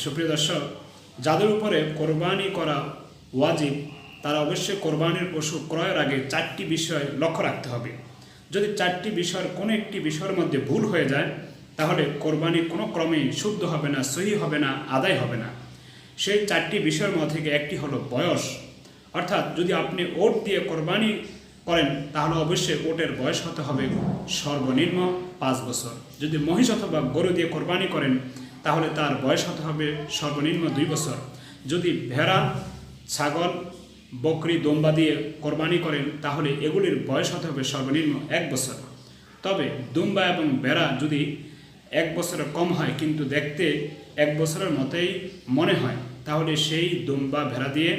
সুপ্রিয় দর্শক, যাদের উপরে কোরবানি করা ওয়াজিব, তারা অবশ্যই কোরবানির পশু ক্রয়ের আগে চারটি বিষয় লক্ষ্য রাখতে হবে। যদি চারটি বিষয়ের কোনো একটি বিষয়ের মধ্যে ভুল হয়ে যায়, তাহলে কোরবানি কোনো ক্রমেই শুদ্ধ হবে না, সহি হবে না, আদায় হবে না। সেই চারটি বিষয়ের মধ্যে থেকে একটি হলো বয়স। অর্থাৎ যদি আপনি ওট দিয়ে কোরবানি করেন, তাহলে অবশ্যই ওটের বয়স হতে হবে সর্বনিম্ন পাঁচ বছর। যদি মহিষ অথবা গরু দিয়ে কোরবানি করেন তাহলে তার বয়স হতে হবে? সর্বনিম্ন দুই বছর। যদি ভেড়া, ছাগল, বকরি, দোম্বা দিয়ে কোরবানি করেন, তাহলে এগুলির বয়স হতে হবে? সর্বনিম্ন এক বছর। তবে দুম্বা এবং বেড়া যদি এক বছরের কম হয়, কিন্তু দেখতে এক বছরের মতোই মনে হয়, তাহলে সেই দুম্বা ভেড়া দিয়ে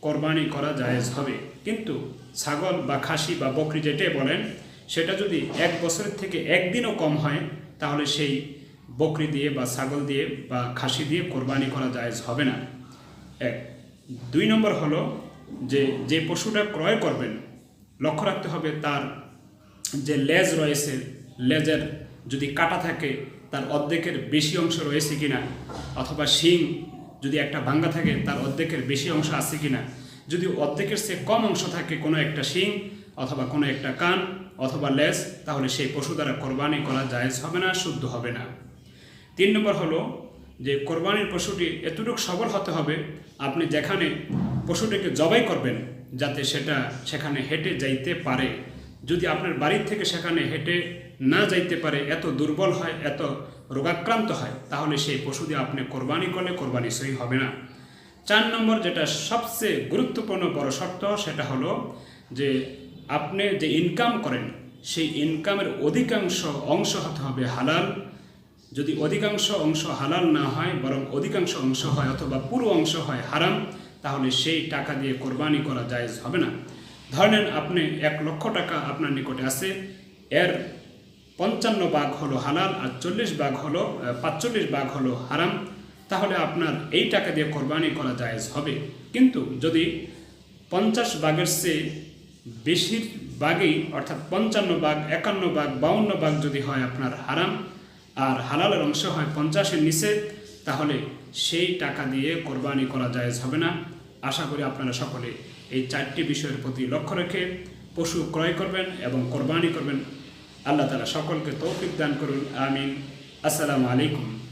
কোরবানি করা জায়েজ হবে। কিন্তু ছাগল বা খাসি বা বকরি যেটাই বলেন, সেটা যদি এক বছরের থেকে একদিনও কম হয়, তাহলে সেই বকরি দিয়ে বা ছাগল দিয়ে বা খাসি দিয়ে কোরবানি করা জায়েজ হবে না। এক। দুই নম্বর হলো যে যে পশুটা ক্রয় করবেন, লক্ষ্য রাখতে হবে তার যে লেজ রয়েছে, লেজের যদি কাটা থাকে, তার অর্ধেকের বেশি অংশ রয়েছে কিনা, অথবা শিং যদি একটা ভাঙ্গা থাকে, তার অর্ধেকের বেশি অংশ আছে কিনা। যদি অর্ধেকের চেয়ে কম অংশ থাকে কোনো একটা শিং অথবা কোনো একটা কান অথবা লেজ, তাহলে সেই পশু দ্বারা কোরবানি করা জায়েজ হবে না, শুদ্ধ হবে না। তিন নম্বর হলো যে কোরবানির পশুটি এতটুকু সবল হতে হবে, আপনি যেখানে পশুটিকে জবাই করবেন যাতে সেটা সেখানে হেঁটে যাইতে পারে। যদি আপনার বাড়ির থেকে সেখানে হেঁটে না যাইতে পারে, এত দুর্বল হয়, এত রোগাক্রান্ত হয়, তাহলে সেই পশু দিয়ে আপনি কোরবানি করলে কোরবানি সহি হবে না। চার নম্বর যেটা সবচেয়ে গুরুত্বপূর্ণ বড় শর্ত, সেটা হলো যে আপনি যে ইনকাম করেন, সেই ইনকামের অধিকাংশ অংশ হতে হবে হালাল। যদি অধিকাংশ অংশ হালাল না হয়, বরং অধিকাংশ অংশ হয় অথবা পুরো অংশ হয় হারাম, তাহলে সেই টাকা দিয়ে কোরবানি করা জায়েজ হবে না। ধরে নেন আপনি এক লক্ষ টাকা আপনার নিকটে আছে, এর পঞ্চান্ন ভাগ হলো হালাল আর চল্লিশ ভাগ হলো পাঁচচল্লিশ ভাগ হলো হারাম, তাহলে আপনার এই টাকা দিয়ে কোরবানি করা জায়েজ হবে। কিন্তু যদি পঞ্চাশ ভাগের চেয়ে বেশির ভাগই, অর্থাৎ পঞ্চান্ন ভাগ, একান্ন ভাগ, বাউন্ন ভাগ যদি হয় আপনার হারাম আর হালালের অংশ হয় পঞ্চাশের নিচে, তাহলে সেই টাকা দিয়ে কোরবানি করা জায়েজ হবে না। আশা করি আপনারা সকলে এই চারটি বিষয়ের প্রতি লক্ষ্য রেখে পশু ক্রয় করবেন এবং কোরবানি করবেন। আল্লাহ তালা সকলকে তৌফিক দান করুন। আমিন। আসসালামু আলাইকুম।